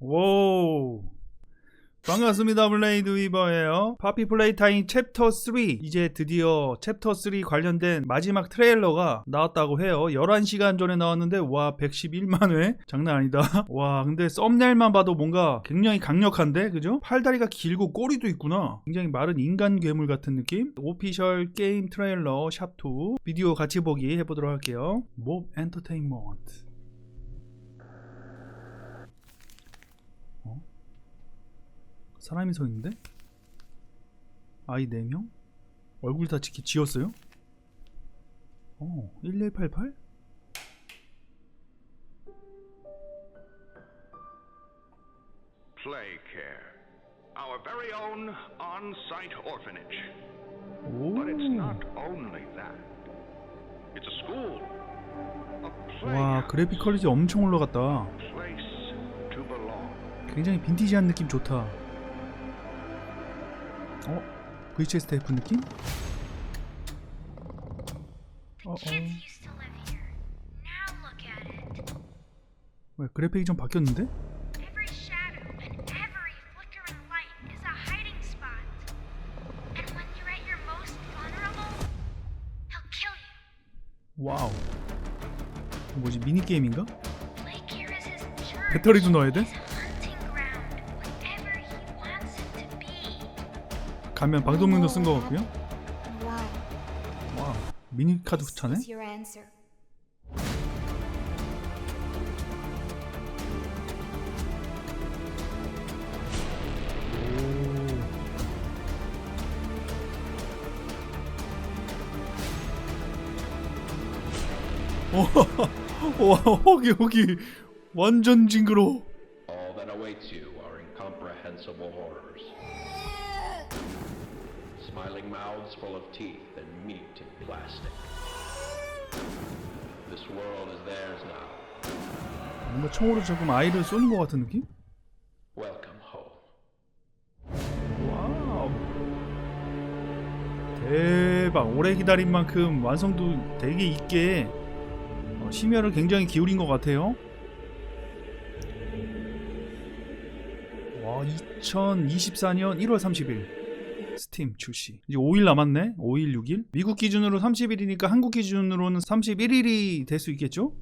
오 반갑습니다 블레이드 위버예요. 파피 플레이 타임 챕터 3 이제 드디어 챕터 3 관련된 마지막 트레일러가 나왔다고 해요. 11시간 전에 나왔는데 와 111만회? 장난 아니다. 와 근데 썸네일만 봐도 뭔가 굉장히 강력한데? 그죠? 팔다리가 길고 꼬리도 있구나. 굉장히 마른 인간 괴물 같은 느낌? 오피셜 게임 트레일러 샵2 비디오 같이 보기 해보도록 할게요. 몹 엔터테인먼트 사람이 서 있는데? 아이 4명? 얼굴 다 지키 지었어요? 어, 1188? Play Care, our very own on site orphanage. 오. But it's not only that, it's a school, a 와, 그래픽 퀄리티 엄청 올라갔다. place to belong. 굉장히 빈티지한 느낌 좋다. 어? VHS 테이프 느낌? 어, 어. It. 왜 그래픽이 좀 바뀌었는데? 와우. 뭐지 미니 게임인가? Lake here is his church. 배터리도 넣어야 돼? 가면 방독면도 쓴 거 같고요. Why? 와우. 미니 카드 차네? 와 허기 허기 완전 징그러. All that awaits you are incomprehensible horrors. Smiling mouths full of teeth and meat in plastic. This world is theirs now. 뭔가 총으로 조금 아이를 쏘는 것 같은 느낌? Welcome home. 와우. 대박. 오래 기다린 만큼 완성도 되게 있게 어, 심혈을 굉장히 기울인 것 같아요. 와, 2024년 1월 30일. 스팀 출시. 이제 5일 남았네. 5일, 6일. 미국 기준으로 30일이니까 한국 기준으로는 31일이 될 수 있겠죠?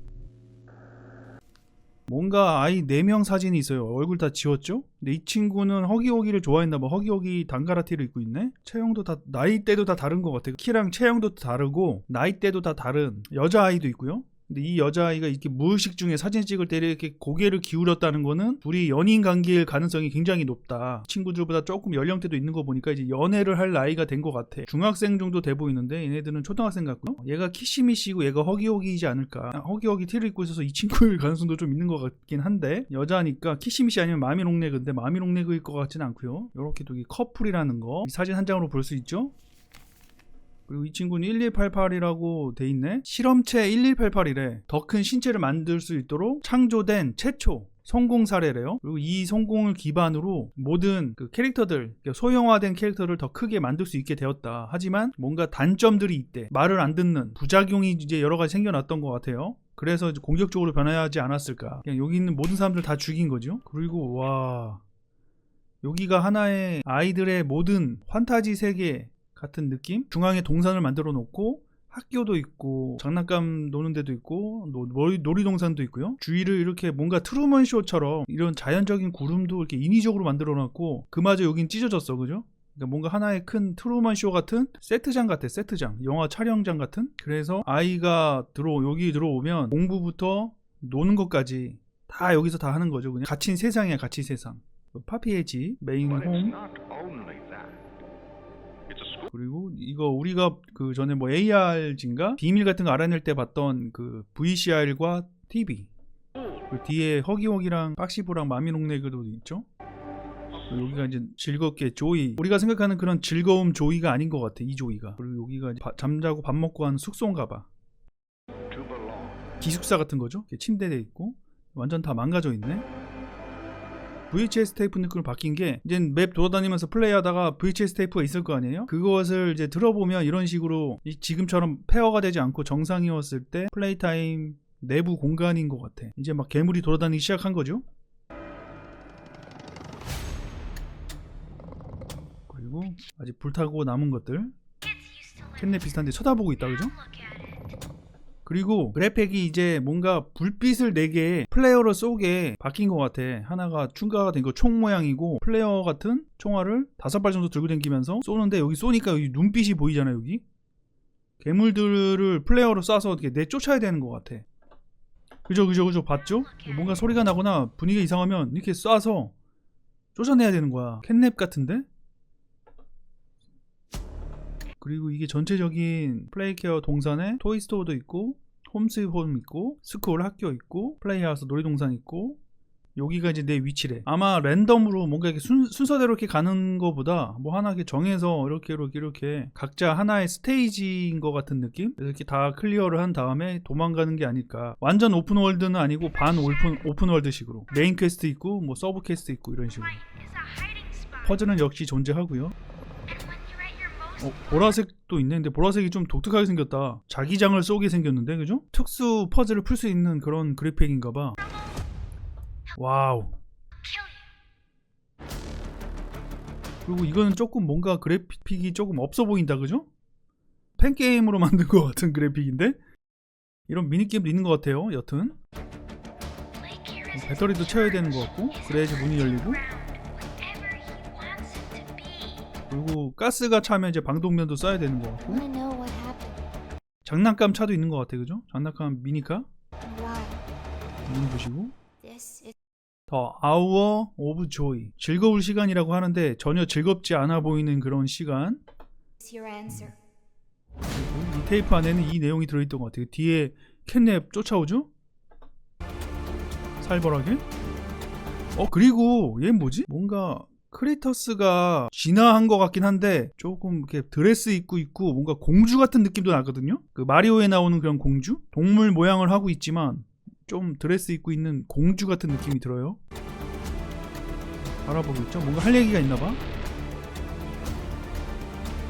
뭔가 아이 4명 사진이 있어요. 얼굴 다 지웠죠? 근데 이 친구는 허기허기를 좋아했나 봐. 허기허기 단가라티를 입고 있네? 체형도 다, 나이대도 다 다른 것 같아요. 키랑 체형도 다르고, 나이대도 다 다른 여자아이도 있고요. 근데 이 여자아이가 이렇게 무의식 중에 사진 찍을 때 이렇게 고개를 기울였다는 거는 둘이 연인 관계일 가능성이 굉장히 높다. 친구들보다 조금 연령대도 있는 거 보니까 이제 연애를 할 나이가 된 것 같아. 중학생 정도 돼 보이는데 얘네들은 초등학생 같고요. 얘가 키시미시고 얘가 허기허기이지 않을까. 아, 허기허기 티를 입고 있어서 이 친구일 가능성도 좀 있는 것 같긴 한데 여자니까 키시미시 아니면 마미롱네그인데 마미롱네그일 것 같지는 않고요. 이렇게 또이 커플이라는 거이 사진 한 장으로 볼 수 있죠. 그리고 이 친구는 1188이라고 돼 있네. 실험체 1188이래. 더 큰 신체를 만들 수 있도록 창조된 최초 성공 사례래요. 그리고 이 성공을 기반으로 모든 그 캐릭터들, 그러니까 소형화된 캐릭터를 더 크게 만들 수 있게 되었다. 하지만 뭔가 단점들이 있대. 말을 안 듣는 부작용이 이제 여러 가지 생겨났던 것 같아요. 그래서 공격적으로 변화하지 않았을까. 그냥 여기 있는 모든 사람들 다 죽인 거죠. 그리고 와 여기가 하나의 아이들의 모든 환타지 세계 같은 느낌? 중앙에 동산을 만들어 놓고 학교도 있고 장난감 노는 데도 있고 노, 놀이, 놀이동산도 있고요. 주위를 이렇게 뭔가 트루먼 쇼처럼 이런 자연적인 구름도 이렇게 인위적으로 만들어 놨고 그마저 여긴 찢어졌어. 그죠? 그러니까 뭔가 하나의 큰 트루먼 쇼 같은 세트장 같아. 세트장. 영화 촬영장 같은. 그래서 아이가 들어 여기 들어오면 공부부터 노는 것까지 다 여기서 다 하는 거죠. 그냥 갇힌 세상이야. 갇힌 세상. 파피의 집, 메인 홈, not only that. It's a school. 그리고 이거 우리가 그 전에 뭐 AR인가? 비밀 같은 거 알아낼 때 봤던 그 VCR과 TV 그 뒤에 허기허기랑 박시부랑 마미롱네그도 있죠. 여기가 이제 즐겁게 조이. 우리가 생각하는 그런 즐거움 조이가 아닌 것 같아 이 조이가. 그리고 여기가 바- 잠자고 밥 먹고 하는 숙소인가 봐. 기숙사 같은 거죠? 침대돼 있고. 완전 다 망가져 있네 VHS 테이프 느낌으로 바뀐 게 이제 맵 돌아다니면서 플레이하다가 VHS 테이프가 있을 거 아니에요? 그것을 이제 들어보면 이런 식으로 지금처럼 페어가 되지 않고 정상이었을 때 플레이 타임 내부 공간인 것 같아. 이제 막 괴물이 돌아다니기 시작한 거죠. 그리고 아직 불타고 남은 것들 캣넷 비슷한데 쳐다보고 있다 그죠? 그리고 그래픽이 이제 뭔가 불빛을 내게 플레이어로 쏘게 바뀐 것 같아. 하나가 충가가 된 거 총 모양이고 플레이어 같은 총알을 다섯 발 정도 들고 다니면서 쏘는데 여기 쏘니까 여기 눈빛이 보이잖아 여기. 괴물들을 플레이어로 쏴서 이렇게 내 쫓아야 되는 것 같아. 그죠 그죠 그죠 봤죠? 뭔가 소리가 나거나 분위기가 이상하면 이렇게 쏴서 쫓아내야 되는 거야. 캣냅 같은데? 그리고 이게 전체적인 플레이케어 동산에 토이스토어도 있고 홈스홈 있고 스쿨 학교 있고 플레이하우스 놀이동산 있고 여기가 이제 내 위치래. 아마 랜덤으로 뭔가 이렇게 순, 순서대로 이렇게 가는 거보다 뭐 하나 이렇게 정해서 이렇게 이렇게 이렇게 각자 하나의 스테이지인 것 같은 느낌? 이렇게 다 클리어를 한 다음에 도망가는 게 아닐까. 완전 오픈월드는 아니고 반 오픈, 오픈월드식으로. 메인 퀘스트 있고 뭐 서브 퀘스트 있고 이런 식으로. 퍼즐은 역시 존재하고요 어, 보라색도 있네. 근데 보라색이 좀 독특하게 생겼다. 자기장을 쏘게 생겼는데, 그죠? 특수 퍼즐을 풀 수 있는 그런 그래픽인가봐. 와우. 그리고 이거는 조금 뭔가 그래픽이 조금 없어 보인다, 그죠? 팬게임으로 만든 것 같은 그래픽인데? 이런 미니게임도 있는 것 같아요, 여튼. Is 배터리도 채워야 되는 것 같고, 그래야지 문이 열리고. 그리고 가스가 차면 이제 방독면도 써야 되는 것 같고. 장난감 차도 있는 것 같아, 그죠? 장난감 미니카? 눈 보시고. 더 hour of joy 즐거울 시간이라고 하는데 전혀 즐겁지 않아 보이는 그런 시간 your answer. 그리고 이 테이프 안에는 이 내용이 들어있던 것 같아요 뒤에 캣냅 쫓아오죠? 살벌하게 어 그리고 얘 뭐지? 뭔가 크리터스가 진화한 것 같긴 한데 조금 이렇게 드레스 입고 있고 뭔가 공주 같은 느낌도 나거든요? 그 마리오에 나오는 그런 공주? 동물 모양을 하고 있지만 좀 드레스 입고 있는 공주 같은 느낌이 들어요. 알아보고 있죠? 뭔가 할 얘기가 있나봐.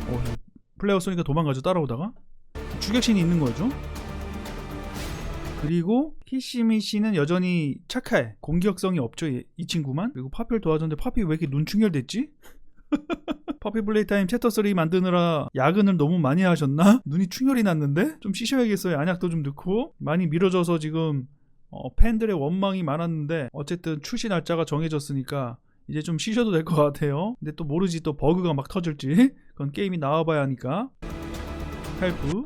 어, 플레이어 쏘니까 도망가죠 따라오다가? 추격신이 있는 거죠 그리고 키시미 씨는 여전히 착해 공격성이 없죠 얘- 이 친구만? 그리고 파피를 도와줬는데 파피 왜 이렇게 눈 충혈됐지? 파피 플레이 타임 챕터 3 만드느라 야근을 너무 많이 하셨나? 눈이 충혈이 났는데? 좀 쉬셔야겠어요. 안약도 좀 넣고. 많이 미뤄져서 지금 어, 팬들의 원망이 많았는데 어쨌든 출시 날짜가 정해졌으니까 이제 좀 쉬셔도 될 것 같아요. 근데 또 모르지 또 버그가 막 터질지. 그건 게임이 나와봐야 하니까. 헬프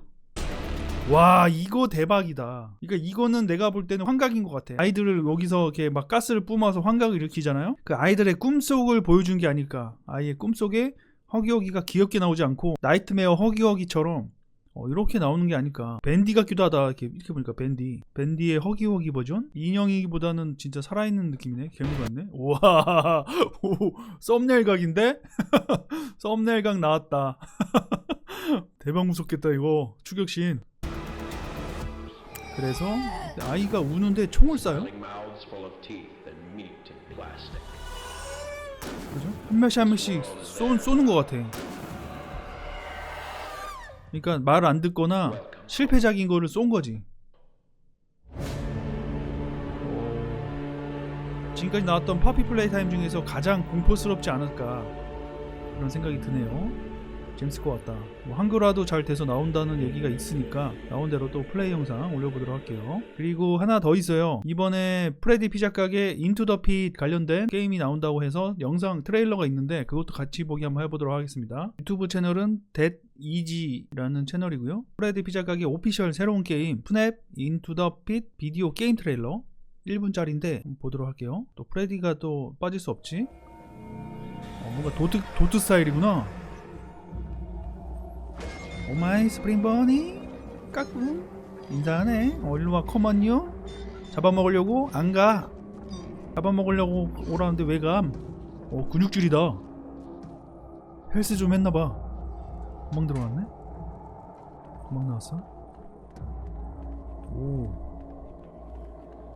와 이거 대박이다. 그러니까 이거는 내가 볼 때는 환각인 것 같아. 아이들을 여기서 이렇게 막 가스를 뿜어서 환각을 일으키잖아요? 그 아이들의 꿈속을 보여준 게 아닐까. 아이의 꿈속에 허기허기가 귀엽게 나오지 않고 나이트메어 허기허기처럼 어, 이렇게 나오는 게 아닐까. 밴디 같기도 하다. 이렇게, 이렇게 보니까 밴디. 밴디의 허기허기 버전? 인형이기보다는 진짜 살아있는 느낌이네. 괴물 같네. 우와. 오, 썸네일 각인데? 썸네일 각 나왔다. 대박 무섭겠다 이거. 추격신 그래서 아이가 우는데 총을 쏴요. 그죠? 한 명씩 한 명씩 쏘, 쏘는 것 같아. 그러니까 말을 안 듣거나 실패작인 거를 쏜 거지. 지금까지 나왔던 파피 플레이 타임 중에서 가장 공포스럽지 않을까? 그런 생각이 드네요 재밌을 것 같다. 뭐 한글화도 잘 돼서 나온다는 얘기가 있으니까 나온 대로 또 플레이 영상 올려보도록 할게요. 그리고 하나 더 있어요. 이번에 프레디 피자 가게 인투 더핏 관련된 게임이 나온다고 해서 영상 트레일러가 있는데 그것도 같이 보기 한번 해보도록 하겠습니다. 유튜브 채널은 댓 이지라는 채널이고요. 프레디 피자 가게 오피셜 새로운 게임 푸넵 인투 더핏 비디오 게임 트레일러 1분짜리인데 보도록 할게요. 또 프레디가 또 빠질 수 없지? 어, 뭔가 도트, 도트 스타일이구나 오마이 스프링 버니? 까꿍. 인사하네. 어 일로와 컴온요. 잡아먹으려고 안가. 잡아먹으려고 오라는데 왜감? 어 근육질이다. 헬스 좀 했나봐. 금방 들어왔네. 금방 나왔어?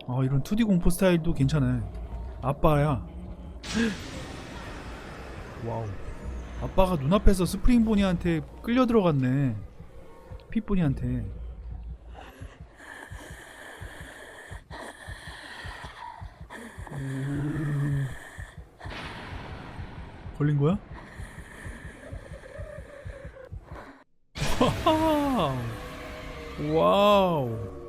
오아 이런 2D 공포 스타일도 괜찮아. 아빠야. 와우 아빠가 눈앞에서 스프링보니한테 끌려 들어갔네. 핏보니한테. 걸린 거야? 와우.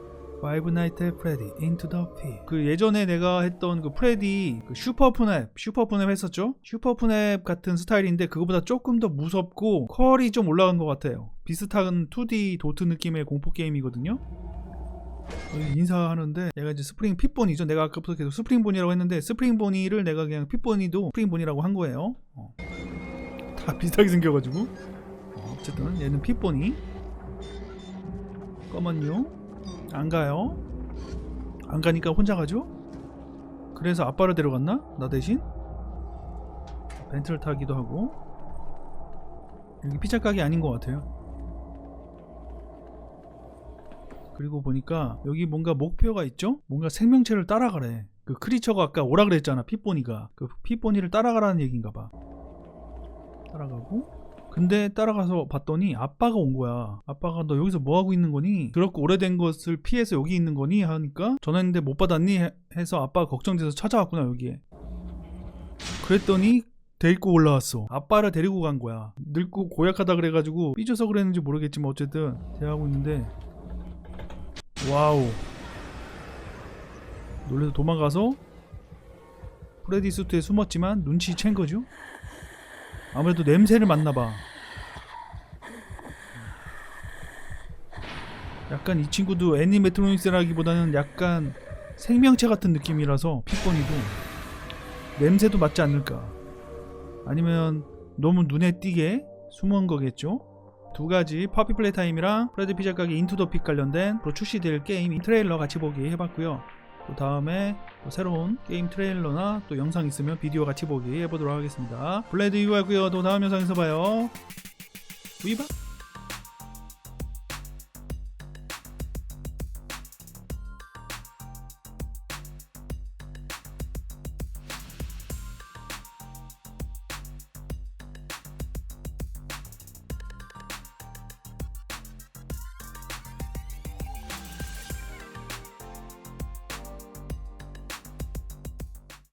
Five Nights at Freddy Into the Pit. 그 예전에 내가 했던 그 프레디 그 슈퍼푸냅 슈퍼푸냅 했었죠? 슈퍼푸냅 같은 스타일인데 그거보다 조금 더 무섭고 컬이 좀 올라간 것 같아요. 비슷한 2D 도트 느낌의 공포 게임이거든요. 인사하는데 얘가 이제 스프링 핏보니죠. 내가 아까부터 계속 스프링 보니라고 했는데 스프링 보니를 내가 그냥 핏보니도 스프링 보니라고 한 거예요. 어. 다 비슷하게 생겨가지고 어, 어쨌든 얘는 핏보니 검은요 안 가요? 안 가니까 혼자 가죠? 그래서 아빠를 데려갔나? 나 대신? 벤트를 타기도 하고. 여기 피자 가게 아닌 것 같아요. 그리고 보니까 여기 뭔가 목표가 있죠? 뭔가 생명체를 따라가래. 그 크리처가 아까 오라 그랬잖아 핏보니가. 그 핏보니를 따라가라는 얘기인가 봐. 따라가고 근데 따라가서 봤더니 아빠가 온 거야. 아빠가 너 여기서 뭐 하고 있는 거니? 그렇고 오래된 것을 피해서 여기 있는 거니? 하니까 전화했는데 못 받았니? 해- 해서 아빠가 걱정돼서 찾아왔구나 여기에. 그랬더니 데리고 올라왔어. 아빠를 데리고 간 거야. 늙고 고약하다 그래가지고 삐져서 그랬는지 모르겠지만 어쨌든 대하고 있는데 와우. 놀래서 도망가서 프레디 수트에 숨었지만 눈치 챈 거죠. 아무래도 냄새를 맡나봐. 약간 이 친구도 애니메트로닉스라기보다는 약간 생명체 같은 느낌이라서 핏번이도 냄새도 맡지 않을까. 아니면 너무 눈에 띄게 숨은 거겠죠. 두 가지 파피 플레이 타임이랑 프레드 피자 가게 인투 더 픽 관련된 앞으로 출시될 게임 트레일러 같이 보기 해봤고요. 또 다음에 또 새로운 게임 트레일러나 또 영상 있으면 비디오 같이 보기 해보도록 하겠습니다. 블레드 유하고요. 또 다음 영상에서 봐요. 위바.